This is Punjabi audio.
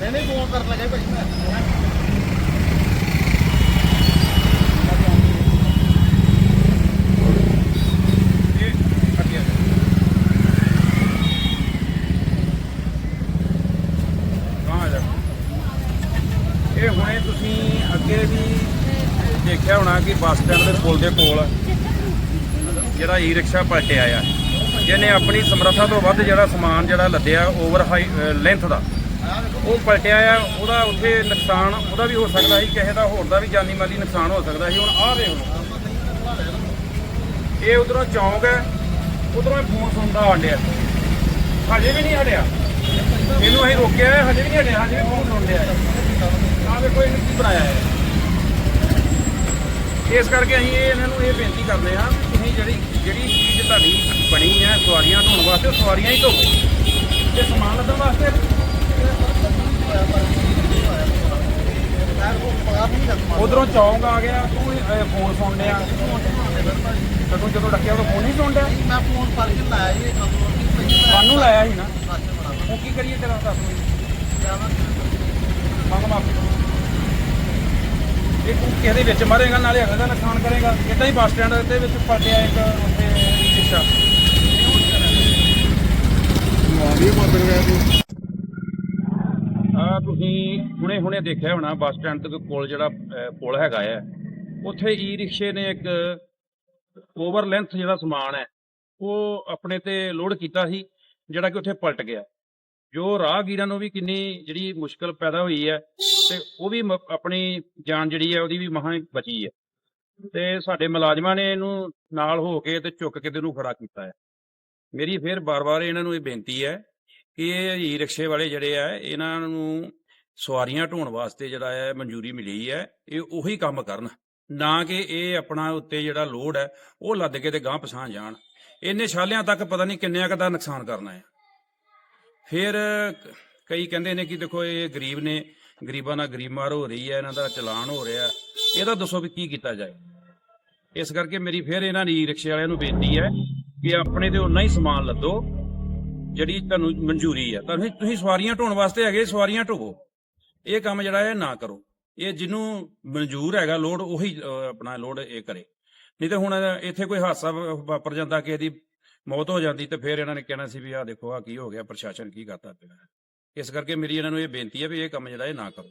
ਕਰਨ ਲੱਗਾ ਭਾਈ ਮੈਂ। ਇਹ ਹੁਣੇ ਤੁਸੀਂ ਅੱਗੇ ਵੀ ਦੇਖਿਆ ਹੋਣਾ ਕਿ ਬੱਸ ਸਟੈਂਡ ਦੇ ਪੁਲ ਦੇ ਕੋਲ ਜਿਹੜਾ ਈ ਰਿਕਸ਼ਾ ਪਲਟਿਆ ਆ ਜਿਹਨੇ ਆਪਣੀ ਸਮਰੱਥਾ ਤੋਂ ਵੱਧ ਜਿਹੜਾ ਸਮਾਨ ਜਿਹੜਾ ਲੱਦਿਆ ਓਵਰ ਹਾਈ ਲੈਂਥ ਦਾ। ਉਹ ਪਲਟਿਆ ਆ, ਉਹਦਾ ਉੱਥੇ ਨੁਕਸਾਨ, ਉਹਦਾ ਵੀ ਹੋ ਸਕਦਾ ਸੀ, ਕਿਸੇ ਦਾ ਹੋਰ ਦਾ ਵੀ ਜਾਨੀ ਮਾਲੀ ਨੁਕਸਾਨ ਹੋ ਸਕਦਾ ਸੀ। ਹੁਣ ਆ ਦੇਖ ਹੁਣ ਇਹ ਉਧਰੋਂ ਚੌਂਕ ਹੈ, ਉਧਰੋਂ ਫੋਨ ਸੁਣਦਾ ਆਂਡਿਆ ਹਜੇ ਵੀ ਨਹੀਂ ਹਟਿਆ। ਇਹਨੂੰ ਅਸੀਂ ਰੋਕਿਆ ਹਜੇ ਵੀ ਨਹੀਂ ਹਟਿਆ, ਹਜੇ ਵੀ ਫੋਨ ਸੁਣ ਰਿਹਾ ਹੈ ਆਹ ਵੇਖੋ ਇਹਨੇ ਕੀ ਬਣਾਇਆ ਹੈ। ਇਸ ਕਰਕੇ ਅਸੀਂ ਇਹ ਇਹਨਾਂ ਨੂੰ ਇਹ ਬੇਨਤੀ ਕਰਦੇ ਹਾਂ ਵੀ ਤੁਸੀਂ ਜਿਹੜੀ ਜਿਹੜੀ ਚੀਜ਼ ਤੁਹਾਡੀ ਬਣੀ ਹੈ, ਸਵਾਰੀਆਂ ਢੋਣ ਵਾਸਤੇ, ਉਹ ਸਵਾਰੀਆਂ ਹੀ ਢੋਵੋ ਤੇ ਸਮਾਨ ਲੱਦਣ ਵਾਸਤੇ ਉਧਰੋਂ ਚੌਂਕ ਆ ਗਿਆ ਤੂੰ ਇਹ ਫੋਨ ਸੁਣ ਲਿਆ ਤੈਨੂੰ ਜਦੋਂ ਡੱਕਿਆ ਉਦੋਂ ਫੋਨ ਨਹੀਂ ਸੁਣ ਲਿਆ ਮੈਂ ਫੋਨ ਫੜ ਕੇ ਲਾਇਆ ਜੀ ਸਾਨੂੰ ਲਾਇਆ ਸੀ ਨਾ। ਉਹ ਕੀ ਕਰੀਏ ਤੇਰਾ ਦੱਸ ਮੰਗ ਮਾਫੀ। ਇਹ ਤੂੰ ਕਿਹਦੇ ਵਿੱਚ ਮਾਰੇਗਾ ਨਾਲੇ ਅਗਲੇ ਦਾ ਨੁਕਸਾਨ ਕਰੇਗਾ। ਇਦਾਂ ਹੀ ਬੱਸ ਸਟੈਂਡ ਦੇ ਵਿੱਚ ਪਲਟਿਆ ਇੱਕ ਉੱਥੇ ਸ਼ੀਸ਼ਾ ਆ ਤੁਸੀਂ ਹੁਣੇ ਹੁਣੇ ਦੇਖਿਆ ਹੋਣਾ, ਬੱਸ ਸਟੈਂਡ ਦੇ ਕੋਲ ਜਿਹੜਾ ਪੁਲ ਹੈਗਾ ਹੈ ਉੱਥੇ ਈ ਰਿਕਸ਼ੇ ਨੇ ਇੱਕ ਓਵਰ ਲੈਂਥ ਜਿਹੜਾ ਸਮਾਨ ਹੈ, ਉਹ ਆਪਣੇ ਤੇ ਲੋਡ ਕੀਤਾ ਸੀ, ਜਿਹੜਾ ਕਿ ਉੱਥੇ ਪਲਟ ਗਿਆ। ਜੋ ਰਾਹਗੀਰਾਂ ਨੂੰ ਵੀ ਕਿੰਨੀ ਜਿਹੜੀ ਮੁਸ਼ਕਲ ਪੈਦਾ ਹੋਈ ਹੈ, ਤੇ ਉਹ ਵੀ ਮ- ਆਪਣੀ ਜਾਨ ਜਿਹੜੀ ਹੈ, ਉਹਦੀ ਵੀ ਮਹਾਂ ਬਚੀ ਹੈ। ਤੇ ਸਾਡੇ ਮੁਲਾਜ਼ਮਾਂ ਨੇ ਇਹਨੂੰ ਨਾਲ ਹੋ ਕੇ ਤੇ ਚੁੱਕ ਕੇ ਤੇ ਇਹਨੂੰ ਖੜਾ ਕੀਤਾ ਹੈ। ਮੇਰੀ ਫਿਰ ਬਾਰ-ਬਾਰ ਇਹਨਾਂ ਨੂੰ ਇਹ ਬੇਨਤੀ ਹੈ ਕਿ ਇਹ ਈ ਰਿਕਸ਼ੇ ਵਾਲੇ ਜਿਹੜੇ ਆ, ਇਹਨਾਂ ਨੂੰ ਸਵਾਰੀਆਂ ਢੋਣ ਵਾਸਤੇ ਜਿਹੜਾ ਹੈ ਮਨਜ਼ੂਰੀ ਮਿਲੀ ਹੈ, ਇਹ ਉਹੀ ਕੰਮ ਕਰਨ। ਨਾ ਕਿ ਇਹ ਆਪਣਾ ਉੱਤੇ ਜਿਹੜਾ ਲੋਡ ਹੈ, ਉਹ ਲੱਦ ਕੇ ਤੇ ਗਾਂਹ ਪਛਾਣ ਜਾਣ। ਇਹਨੇ ਛਾਲਿਆਂ ਤੱਕ ਪਤਾ ਨਹੀਂ ਕਿੰਨਿਆਂ ਕੁ ਦਾ ਨੁਕਸਾਨ ਕਰਨਾ ਹੈ। ਫਿਰ ਕਈ ਕਹਿੰਦੇ ਨੇ ਕਿ ਦੇਖੋ ਇਹ ਗਰੀਬ ਨੇ, ਗਰੀਬਾਂ ਨਾਲ ਗਰੀਬ ਮਾਰ ਹੋ ਰਹੀ ਹੈ, ਇਹਨਾਂ ਦਾ ਚਲਾਨ ਹੋ ਰਿਹਾ। ਇਹਦਾ ਦੱਸੋ ਵੀ ਕੀ ਕੀਤਾ ਜਾਏ। ਇਸ ਕਰਕੇ ਮੇਰੀ ਫਿਰ ਇਹਨਾਂ ਦੀ ਰਿਕਸ਼ੇ ਵਾਲਿਆਂ ਨੂੰ ਬੇਨਤੀ ਹੈ ਕਿ ਆਪਣੇ ਤੇ ਉਨਾ ਹੀ ਸਮਾਨ ਲੱਦੋ, ਜਿਹੜੀ ਤੁਹਾਨੂੰ ਮਨਜ਼ੂਰੀ ਹੈ। ਤੁਸੀਂ ਤੁਸੀਂ ਸਵਾਰੀਆਂ ਢੋਣ ਵਾਸਤੇ ਹੈਗੇ, ਸਵਾਰੀਆਂ ਢੋਵੋ। ਇਹ ਕੰਮ ਜਿਹੜਾ ਹੈ ਨਾ ਕਰੋ। ਇਹ ਜਿਹਨੂੰ ਮਨਜ਼ੂਰ ਹੈਗਾ ਲੋਡ ਉਹੀ ਆਪਣਾ ਲੋਡ ਇਹ ਕਰੇ। ਨਹੀਂ ਤੇ ਹੁਣ ਇੱਥੇ ਕੋਈ ਹਾਦਸਾ ਵਾਪਰ ਜਾਂਦਾ, ਕਿਸੇ ਦੀ ਮੌਤ ਹੋ ਜਾਂਦੀ, ਤੇ ਫਿਰ ਇਹਨਾਂ ਨੇ ਕਹਿਣਾ ਸੀ ਵੀ ਆਹ ਦੇਖੋ ਆ ਕੀ ਹੋ ਗਿਆ, ਪ੍ਰਸ਼ਾਸਨ ਕੀ ਕਰਤਾ ਪਿਆ। ਇਸ ਕਰਕੇ ਮੇਰੀ ਇਹਨਾਂ ਨੂੰ ਇਹ ਬੇਨਤੀ ਹੈ ਵੀ ਇਹ ਕੰਮ ਜਿਹੜਾ ਇਹ ਨਾ ਕਰੋ।